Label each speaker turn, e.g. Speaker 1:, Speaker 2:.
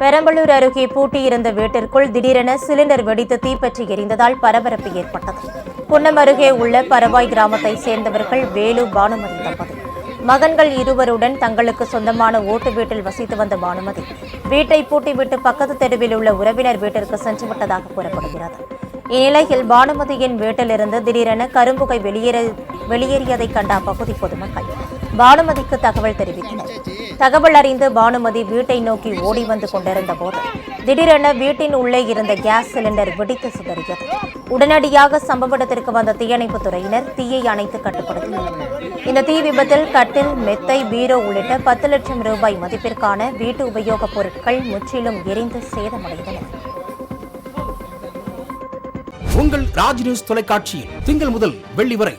Speaker 1: பெரம்பலூர் அருகே பூட்டியிருந்த வீட்டிற்குள் திடீரென சிலிண்டர் வெடித்து தீப்பற்றி எரிந்ததால் பரபரப்பு ஏற்பட்டது. புன்னம் அருகே உள்ள பரவாய் கிராமத்தை சேர்ந்தவர்கள் வேலு பானுமதி தம்பதி. மகன்கள் இருவருடன் தங்களுக்கு சொந்தமான ஓட்டு வீட்டில் வசித்து வந்த பானுமதி. வீட்டை பூட்டிவிட்டு பக்கத்து தெருவில் உள்ள உறவினர் வீட்டிற்கு சென்று விட்டதாக கூறப்படுகிறது. இந்நிலையில் பானுமதியின் வீட்டிலிருந்து திடீரென கரும்புகை வெளியேற வெளியேறியதைக் கண்ட அப்பகுதி பொதுமக்கள் பானுமதிக்கு தகவல் தெரிவித்தனர். தகவல் அறிந்து பானுமதி வீட்டை நோக்கி ஓடி வந்து கொண்டிருந்த போது திடீரென வீட்டின் உள்ளே இருந்த கேஸ் சிலிண்டர் வெடித்து சிதறியது. உடனடியாக சம்பவ இடத்திற்கு வந்த தீயணைப்பு துறையினர் தீயை அணைத்து கட்டுப்படுத்தினர். இந்த தீ விபத்தில் கட்டில் மெத்தை பீரோ உள்ளிட்ட பத்து லட்சம் ரூபாய் மதிப்பிற்கான வீட்டு உபயோகப் பொருட்கள் முற்றிலும் எரிந்து சேதமடைந்தன.
Speaker 2: உங்கள் ராஜ் நியூஸ் தொலைக்காட்சியில் திங்கள் முதல் வெள்ளி வரை